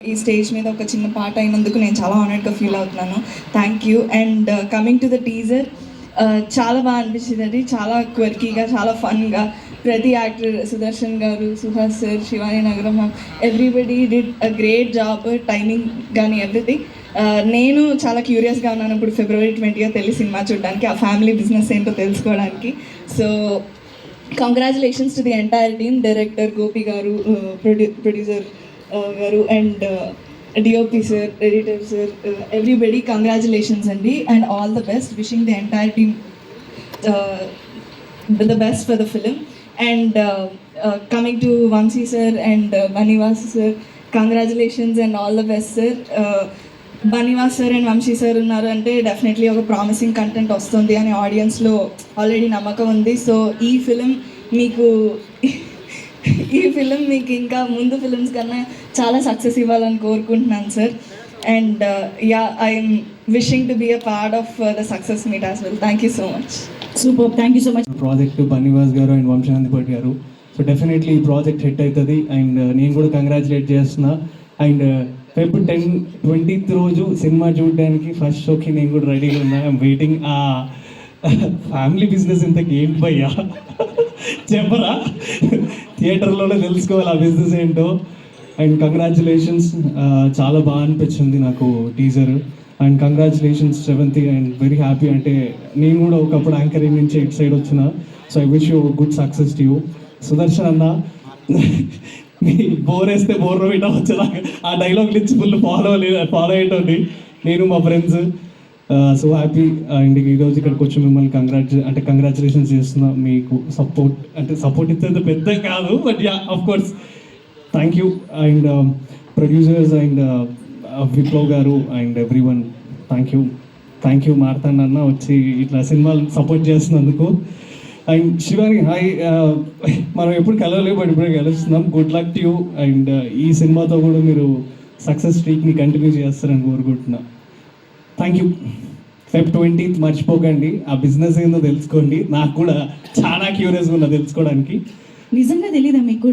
ఈ స్టేజ్ మీద ఒక చిన్న పాట అయినందుకు నేను చాలా ఆనర్డ్గా ఫీల్ అవుతున్నాను. Thank you and coming to the teaser చాలా బాగా అనిపించింది అది. చాలా క్వర్కీగా చాలా ఫన్గా ప్రతి యాక్టర్ సుదర్శన్ గారు Suhas sir Shivani Nagaram everybody did a great job timing కానీ ఎవ్రీథింగ్ నేను చాలా క్యూరియస్గా ఉన్నాను ఇప్పుడు ఫిబ్రవరి ట్వంటీగా తెలిసి సినిమా చూడడానికి ఆ ఫ్యామిలీ బిజినెస్ ఏంటో తెలుసుకోవడానికి. So congratulations to the entire team director Gopi garu uh, ప్రొడ్యూ producer garu and DOP sir editor sir everybody congratulations అండి. And all the best wishing the entire team the best for the film and coming to Vamshi sir and Bunny Vas sir congratulations and all the best sir Bunny Vas sir and Vamshi sir ఉన్నారు అంటే definitely ఒక promising content వస్తుంది అని ఆడియన్స్లో already నమ్మకం ఉంది. So ఈ film మీకు ఈ ఫిలిం మీకు ఇంకా ముందు ఫిలిమ్స్ కన్నా చాలా సక్సెస్ ఇవ్వాలని కోరుకుంటున్నాను sir and yeah I'm wishing to be a part of the success meet as well thank you so much super thank you so much project Bunny Vas garu and Vamsi Nandipati garu. So definitely ఈ project hit అవుతుంది. And నేను కూడా congratulate చేస్తున్నా. And Feb ten twentieth రోజు cinema చూడడానికి first షోకి నేను కూడా రెడీగా ఉన్నా. ఐమ్ వెయిటింగ్ ఆ ఫ్యామిలీ బిజినెస్ ఇంతకి ఏంటి భయ్యా? చెప్పరా? థియేటర్లోనే తెలుసుకోవాలి ఆ బిజినెస్ ఏంటో. అండ్ కంగ్రాచులేషన్స్ చాలా బాగా అనిపించింది నాకు teaser and congratulations seventh and very happy అంటే నేను కూడా ఒకప్పుడు యాంకరింగ్ నుంచి ఇటు సైడ్ వచ్చిన. So I wish you good success to you Sudarshan అన్న మీ బోర్ వేస్తే బోర్ రోయిట వచ్చేదాకా ఆ డైలాగ్ నుంచి ఫుల్ ఫాలో ఫాలో అయ్యేటోండి నేను మా ఫ్రెండ్స్ సో హ్యాపీ అండ్ ఈరోజు ఇక్కడికి వచ్చి మిమ్మల్ని కంగ్రాచు అంటే కంగ్రాచులేషన్స్ చేస్తున్నా మీకు సపోర్ట్ అంటే సపోర్ట్ ఇచ్చేంత పెద్ద కాదు but yeah of course thank you and producers and Viplav garu and everyone thank you thank you Marthand అన్న వచ్చి ఇట్లా సినిమాలు సపోర్ట్ చేస్తున్నందుకు. అండ్ శివాని హాయ్ మనం ఎప్పుడు కలవలేదు బట్ ఇప్పుడు కలుస్తున్నాం. Good luck to you and ఈ సినిమాతో కూడా మీరు సక్సెస్ స్ట్రీక్ని కంటిన్యూ చేస్తారని కోరుకుంటున్నా. థ్యాంక్ యూ ఫెబ్ ట్వంటీత్ మర్చిపోకండి. ఆ బిజినెస్ ఏందో తెలుసుకోండి. నాకు కూడా చాలా క్యూరియస్గా ఉన్నా తెలుసుకోవడానికి. నిజంగా తెలీదా మీకు?